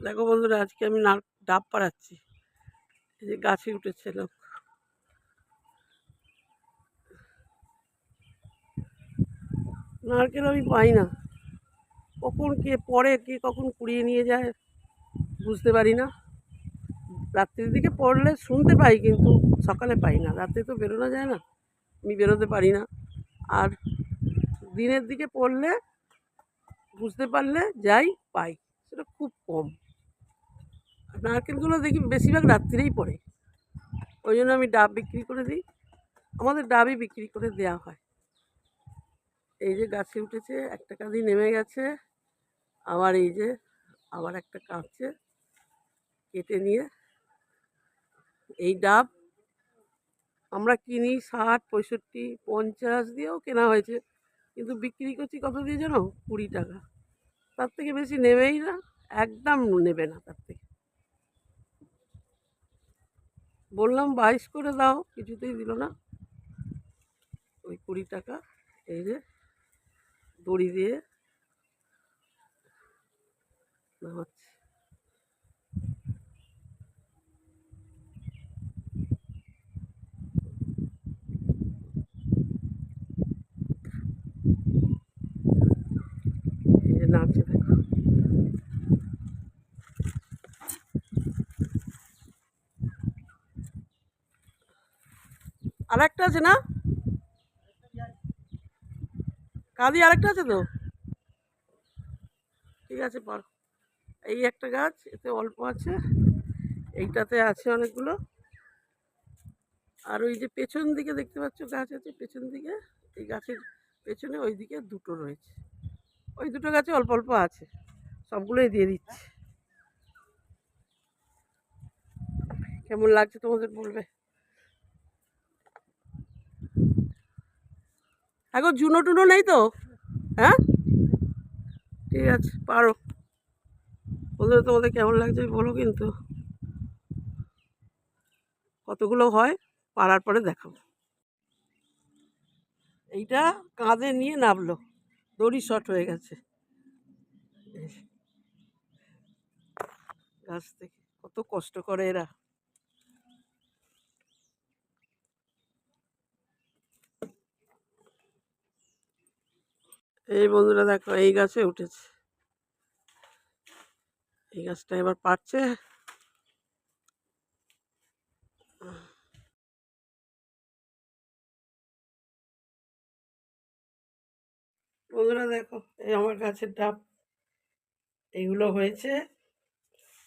দেখো বন্ধুরা, আজকে আমি নার ডাব পাড়াচ্ছি। এই যে গাছে উঠেছে লোক। নারকেল আমি পাই না। কখন কে পড়ে, কে কখন কুড়িয়ে নিয়ে যায়, বুঝতে পারি না। রাত্রির দিকে পড়লে শুনতে পাই, কিন্তু সকালে পাই না। রাতে তো বেরোনো যায় না, আমি বেরোতে পারি না। আর দিনের দিকে পড়লে, বুঝতে পারলে যাই, পাই। সেটা খুব কম। নারকেলগুলো দেখি বেশিরভাগ রাত্রিরেই পড়ে। ওই জন্য আমি ডাব বিক্রি করে দিই। আমাদের ডাবই বিক্রি করে দেওয়া হয়। এই যে গাছে উঠেছে, একটা কাঁদি নেমে গেছে, আবার এই যে, আবার একটা কাঁদছে কেটে নিয়ে এই ডাব আমরা কিনি ষাট, পঁয়ষট্টি, পঞ্চাশ দিয়েও কেনা হয়েছে। কিন্তু বিক্রি করছি কত দিয়ে জানো? কুড়ি টাকা। তার থেকে বেশি নেবেই না, একদম নেবে না তার থেকে বললাম, বাইশ করে দাও। কিছুতেই দিল না। ওই কুড়ি টাকা এই যে দড়ি দিয়ে নামাচ্ছে এই যে নামছে দেখো আর একটা আছে না? কাঁদি আরেকটা আছে তো? ঠিক আছে, পার। এই একটা গাছ, এতে অল্প আছে। এইটাতে আছে অনেকগুলো। আর ওই যে পেছন দিকে দেখতে পাচ্ছ গাছ আছে, পেছন দিকে। এই গাছের পেছনে ওই দিকে দুটো রয়েছে। ওই দুটো গাছে অল্প অল্প আছে। সবগুলোই দিয়ে দিচ্ছি। কেমন লাগছে তোমাদের বলবে? এখন জুনো টুনো নেই তো? হ্যাঁ? ঠিক আছে, পারো। বন্ধুরা তোমাদের কেমন লাগছে বলো কিন্তু। কতগুলো হয় পাড়ার পরে দেখাবো। এইটা কাঁধে নিয়ে নামলো দড়ি শর্ট হয়ে গেছে। গাছ থেকে, কত কষ্ট করে এরা। এই বন্ধুরা দেখো, এই গাছে উঠেছে। এই গাছটা এবার পাচ্ছে বন্ধুরা দেখো, এই আমার গাছের ডাব এইগুলো হয়েছে।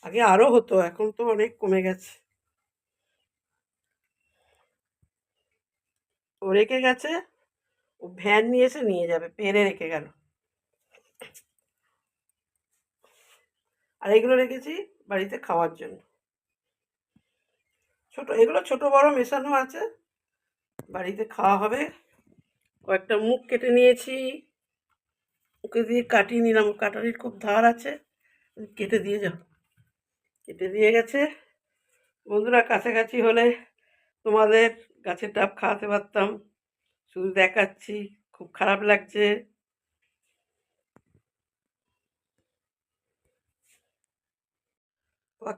আগে আরও হতো, এখন তো অনেক কমে গেছে। ও রেখে গেছে। ও ভ্যান নিয়ে এসে নিয়ে যাবে, পেরে রেখে গেল। আর এগুলো রেখেছি বাড়িতে খাওয়ার জন্য। ছোট, এগুলো ছোট বড় মেশানো আছে। বাড়িতে খাওয়া হবে। কয়েকটা মুখ কেটে নিয়েছি। ওকে দিয়ে কাটিয়ে নিলাম। কাটারির খুব ধার আছে। কেটে দিয়ে যাও। কেটে দিয়ে গেছে। বন্ধুরা, কাছাকাছি হলে তোমাদের গাছের ডাব খাওয়াতে পারতাম। শুধু দেখাচ্ছি, খুব খারাপ লাগছে।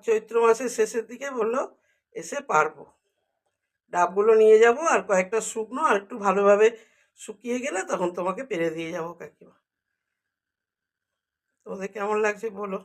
চৈত্র মাসের শেষের দিকে বলল, এসে পারব। ডাবগুলো নিয়ে যাব আর কয়েকটা শুকনো আর একটু ভালোভাবে শুকিয়ে গেলে তখন তোমাকে পেরে দিয়ে যাব কাকিমা। তোমাদের কেমন লাগছে বলো?